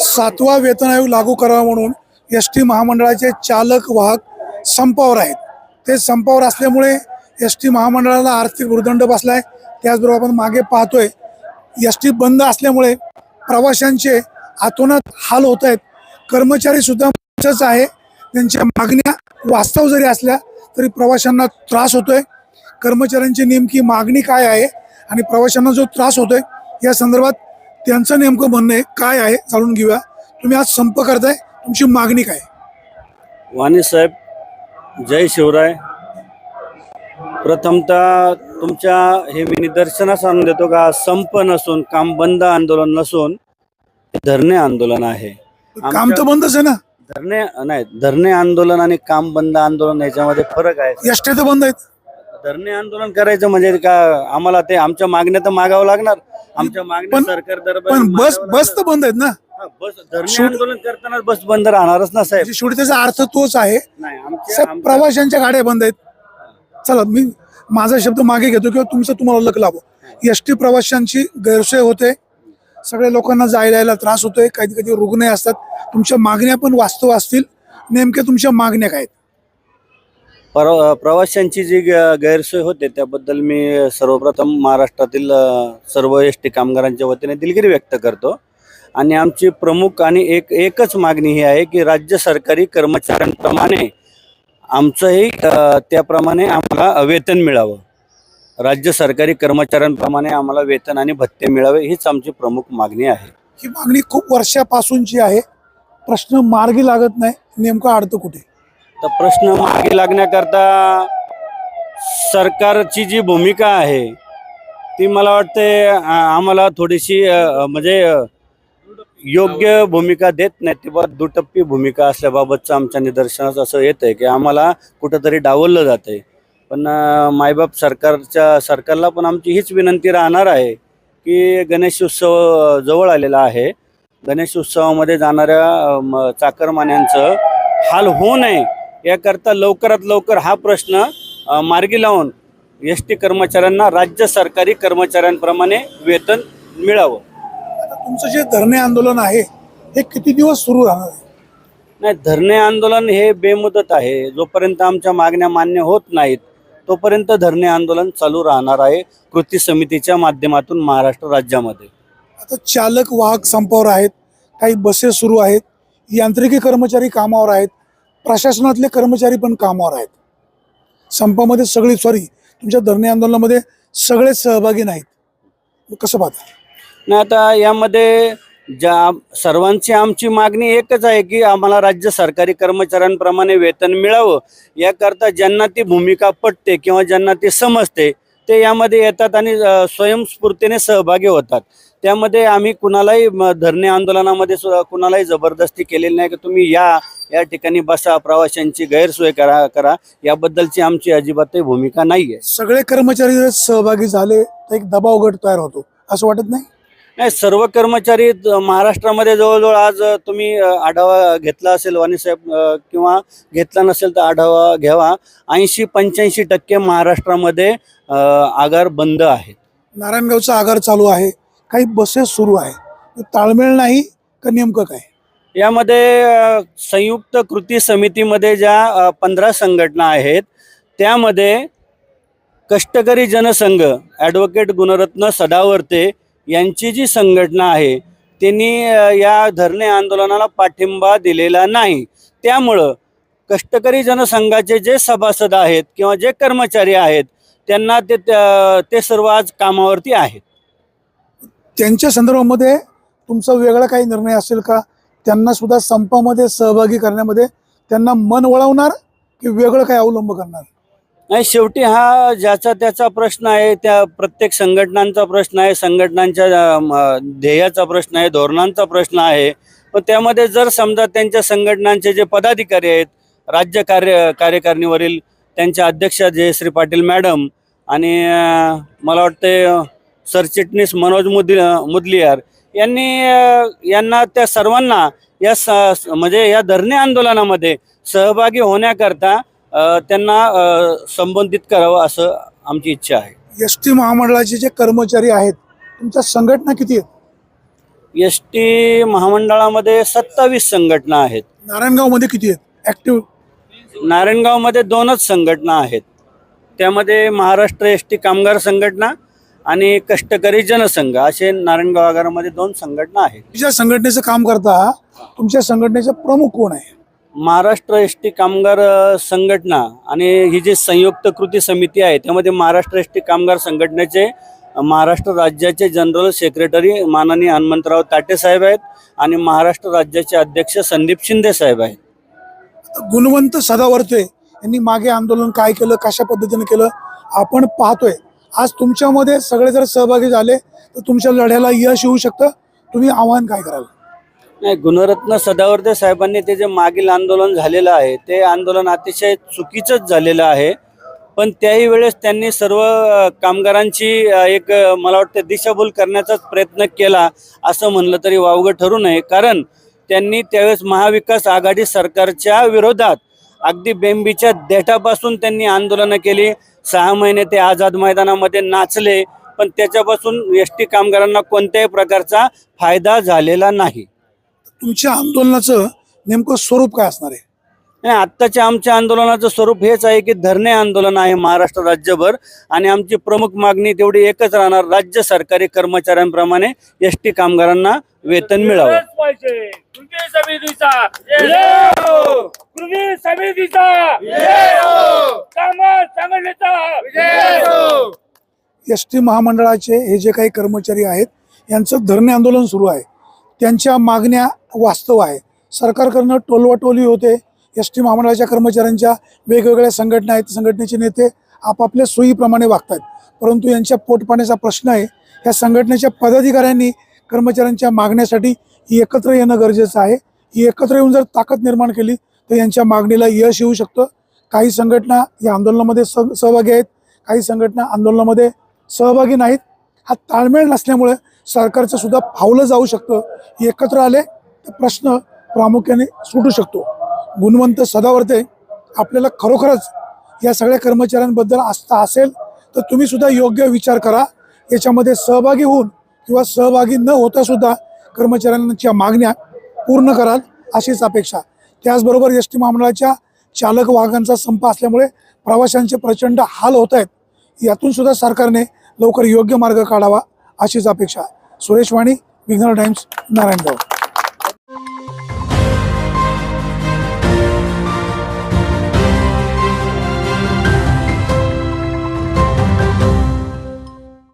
सातवा वेतन आयोग लागू करावा म्हणून एस टी महामंडळाचे चालक वाहक संपावर आहेत. ते संपावर असल्यामुळे एस टी महामंडळाला आर्थिक भूर्दंड आहे त्याचबरोबर आपण मागे पाहतोय एस टी बंद असल्यामुळे प्रवाशांचे आतोनात हाल होत आहेत कर्मचारी सुद्धा आहे. त्यांच्या मागण्या वास्तव जरी असल्या तरी प्रवाशांना त्रास होतोय. कर्मचाऱ्यांची नेमकी मागणी काय आहे आणि प्रवाशांना जो त्रास होतोय या संदर्भात त्यांचं नेमकं म्हणणं आहे काय आहे जाणून घेऊया. तुम्ही आज संप करताय तुमची मागणी काय वाणी साहेब जय शिवराय. प्रथमतः तुमच्या हे मी निदर्शनास आणून देतो का संप नसून काम बंद आंदोलन नसून हे धरणे आंदोलन आहे. काम तर आमच्या- बंदच आहे ना? धरणे नाही धरणे आंदोलन आणि काम बंद आंदोलन याच्यामध्ये फरक आहे. एस टी तर बंद आहेत. धरणे आंदोलन करायचं म्हणजे का आम्हाला ते आमच्या मागण्या तर मागावं लागणार. आमच्या मागण्या पण- सरकार दरबारी पण बस मागावं बस तर बंद आहेत ना? लागणार. हा, बस धरणे आंदोलन करताना बस बंद राहणारच ना साहेब. म्हणजे शेवटी त्याचा अर्थ तोच आहे. नाही आमच्या साहेब, आमच्या- प्रवाशांच्या गाड्या बंद आहेत. चला मी माझा शब्द मागे घेतो किंवा तुमचं तुम्हाला लक लाभो एस टी प्रवाशांची गैरसोय होते. सगळ्या लोकांना जायला यायला त्रास होतोय. कधी कधी रुग्ण असतात. तुमच्या मागण्या पण वास्तव असतील. नेमक्या तुमच्या मागण्या काय आहेत? पर प्रवाशांची जी ग- गैरसोय होते त्याबद्दल मी सर्वप्रथम महाराष्ट्रातील सर्व एस टी कामगारांच्या वतीने दिलगिरी व्यक्त करतो. आणि आमची प्रमुख आणि एक एकच मागणी ही आहे की राज्य सरकारी कर्मचाऱ्यांप्रमाणे आमचंही त्याप्रमाणे आम्हाला वेतन मिळावं. राज्य सरकारी कर्मचाऱ्यांप्रमाणे आम्हाला वेतन आणि भत्ते मिळावे हीच आमची प्रमुख मागणी आहे. ही मागणी खूप वर्षापासूनची आहे प्रश्न मार्गी लागत नाही नेमकं अडतं कुठे? तर प्रश्न मागे लागण्याकरता सरकारची जी भूमिका आहे ती मला वाटते आम्हाला थोडीशी म्हणजे योग्य भूमिका देत नाही तेव्हा दुटप्पी भूमिका असल्याबाबतचं आमच्या निदर्शनास असं येत आहे की आम्हाला कुठंतरी डावललं जात आहे पण मायबाप सरकारच्या सरकारला पण आमची हीच विनंती राहणार आहे की गणेश उत्सव जवळ आलेला आहे. गणेश उत्सवामध्ये जाणाऱ्या म- चाकरमान्यांचं हाल होऊ नये याकरता लवकरात लवकर हा प्रश्न मार्गी लावून एस टी कर्मचाऱ्यांना राज्य सरकारी कर्मचाऱ्यांप्रमाणे वेतन मिळावं. आता तुमचं जे धरणे आंदोलन आहे हे किती दिवस सुरू राहणार आहे? नाही धरणे आंदोलन हे बेमुदत आहे. जोपर्यंत आमच्या मागण्या मान्य होत नाहीत तोपर्यंत धरणे आंदोलन चालू राहणार आहे कृती समितीच्या माध्यमातून महाराष्ट्र राज्यामध्ये. आता चालक वाहक संपावर आहेत काही बसेस सुरू आहेत यांत्रिकी कर्मचारी कामावर आहेत प्रशासनातले कर्मचारी पण कामावर आहेत. संपामध्ये सगळी सॉरी तुमच्या धरणे आंदोलनामध्ये सगळेच सहभागी नाहीत. कसं पाहता? नाही आता यामध्ये ज्या सर्वांची आमची मागणी एकच आहे की आम्हाला राज्य सरकारी कर्मचाऱ्यांप्रमाणे वेतन मिळावं. याकरता ज्यांना ती भूमिका पटते किंवा ज्यांना ती समजते ते यामध्ये येतात आणि स्वयंस्फूर्तीने सहभागी होतात. त्यामध्ये आम्ही कुणालाही धरणे आंदोलनामध्ये सुद्धा कुणालाही जबरदस्ती केलेली नाही की तुम्ही या या ठिकाणी बसा प्रवाशांची गैरसोय करा करा. याबद्दलची आमची अजिबातही भूमिका नाही आहे सगळे कर्मचारी सहभागी झाले तर एक दबाव गट तयार होतो. असं वाटत नाही? नाही सर्व कर्मचारी महाराष्ट्रामध्ये जवळजवळ आज तुम्ही आढावा घेतला असेल वाणीसाहेब किंवा घेतला नसेल तर आढावा घ्यावा. ऐंशी पंच्याऐंशी टक्के महाराष्ट्रामध्ये आगार बंद आहेत. नारायणगावचा आगार चालू आहे. काही बसेस सुरू आहे ताळमेळ नाही का नेमकं काय? यामध्ये संयुक्त कृती समितीमध्ये ज्या पंधरा संघटना आहेत त्यामध्ये कष्टकरी जनसंघ ॲडव्होकेट गुणरत्न सदावर्ते यांची जी संघटना आहे त्यांनी या धरणे आंदोलनाला पाठिंबा दिलेला नाही. त्यामुळं कष्टकरी जनसंघाचे जे सभासद आहेत किंवा जे कर्मचारी आहेत त्यांना ते ते सर्व आज कामावरती आहेत. त्यांच्या संदर्भामध्ये तुमचा वेगळा काही निर्णय असेल का? त्यांना सुद्धा संपामध्ये सहभागी करण्यामध्ये त्यांना मन वळवणार की वेगळं काय अवलंब करणार? नाही शेवटी हा ज्याचा त्याचा प्रश्न आहे त्या प्रत्येक संघटनांचा प्रश्न आहे संघटनांच्या ध्येयाचा प्रश्न आहे धोरणांचा प्रश्न आहे. पण त्यामध्ये जर समजा त्यांच्या संघटनांचे जे पदाधिकारी आहेत राज्य कार्य कार्यकारिणीवरील त्यांच्या अध्यक्ष जयश्री पाटील मॅडम आणि मला वाटते सरचिटणीस मनोज मुद मुदलियार यांनी यांना त्या सर्वांना या स म्हणजे या धरणे आंदोलनामध्ये सहभागी होण्याकरता त्यांना संबोधित करावं असं आमची इच्छा आहे. एस टी महामंडळाचे जे कर्मचारी आहेत तुमच्या संघटना किती आहेत? एस टी महामंडळामध्ये सत्तावीस संघटना आहेत. नारायणगावमध्ये किती आहेत? ऍक्टिव्ह नारायणगावमध्ये दोनच संघटना आहेत. त्यामध्ये महाराष्ट्र एस टी कामगार संघटना आणि कष्टकरी जनसंघ असे नारायणगाव आगारामध्ये दोन संघटना आहेत. ज्या संघटनेचं काम करता तुमच्या संघटनेचे प्रमुख कोण आहे? महाराष्ट्र एस टी कामगार संघटना आणि ही जी संयुक्त कृती समिती आहे त्यामध्ये महाराष्ट्र एस टी कामगार संघटनेचे महाराष्ट्र राज्याचे जनरल सेक्रेटरी माननीय हनुमंतराव ताटे साहेब आहेत आणि महाराष्ट्र राज्याचे अध्यक्ष संदीप शिंदे साहेब आहेत. गुणवंत सदावर्ते यांनी मागे आंदोलन काय केलं कशा पद्धतीने केलं आपण पाहतोय. आज तुमच्यामध्ये सगळे जर सहभागी झाले तर तुमच्या लढ्याला यश येऊ शकतं. तुम्ही आव्हान काय कराल? नाही गुणरत्न सदावर्ते साहेबांनी ते जे मागील आंदोलन झालेलं आहे ते आंदोलन अतिशय चुकीचंच झालेलं आहे. पण त्याही वेळेस त्यांनी सर्व कामगारांची एक मला वाटतं दिशाभूल करण्याचाच प्रयत्न केला असं म्हणलं तरी वावगं ठरू नये. कारण त्यांनी त्यावेळेस महाविकास आघाडी सरकारच्या विरोधात अगदी बेंबीच्या देठापासून त्यांनी आंदोलनं केली. सहा महिने ते आझाद मैदानामध्ये नाचले पण त्याच्यापासून एस टी कामगारांना कोणत्याही प्रकारचा फायदा झालेला नाही. तुमच्या आंदोलनाचं नेमकं स्वरूप काय असणार आहे नाही आत्ताच्या आमच्या आंदोलनाचं स्वरूप हेच आहे की धरणे आंदोलन आहे महाराष्ट्र राज्यभर आणि आमची प्रमुख मागणी तेवढी एकच राहणार राज्य सरकारी कर्मचाऱ्यांप्रमाणे एस टी कामगारांना वेतन मिळावं हो! हो! हो! एस टी महामंडळाचे हे जे काही कर्मचारी आहेत यांचं धरणे आंदोलन सुरू आहे त्यांच्या मागण्या वास्तव आहे. सरकारकडनं टोलवाटोली होते. एस टी महामंडळाच्या कर्मचाऱ्यांच्या वेगवेगळ्या संघटना आहेत. संघटनेचे नेते आपापल्या सोयीप्रमाणे वागतात परंतु यांच्या पोटपाण्याचा प्रश्न आहे. या संघटनेच्या पदाधिकाऱ्यांनी कर्मचाऱ्यांच्या मागण्यासाठी एकत्र येणं गरजेचं आहे. ही एकत्र येऊन जर ताकद निर्माण केली तर यांच्या मागणीला यश येऊ शकतं. काही संघटना या आंदोलनामध्ये सह सहभागी आहेत. काही संघटना आंदोलनामध्ये सहभागी नाहीत. हा ताळमेळ नसल्यामुळे सरकारचं सुद्धा फावलं जाऊ शकतं. एकत्र आले तर प्रश्न प्रामुख्याने सुटू शकतो. गुणवंत सदावर्ते आपल्याला खरोखरच या सगळ्या कर्मचाऱ्यांबद्दल आस्था असेल तर तुम्ही सुद्धा योग्य विचार करा. याच्यामध्ये सहभागी होऊन किंवा सहभागी न होता सुद्धा कर्मचाऱ्यांच्या मागण्या पूर्ण कराल अशीच अपेक्षा. त्याचबरोबर एस टी महामंडळाच्या चालक वाहकांचा संप असल्यामुळे प्रवाशांचे प्रचंड हाल होत आहेत. यातून सुद्धा सरकारने लवकर योग्य मार्ग काढावा अशीच अपेक्षा. सुरेश वाणी विघ्नर टाइम्स नारायणगाव.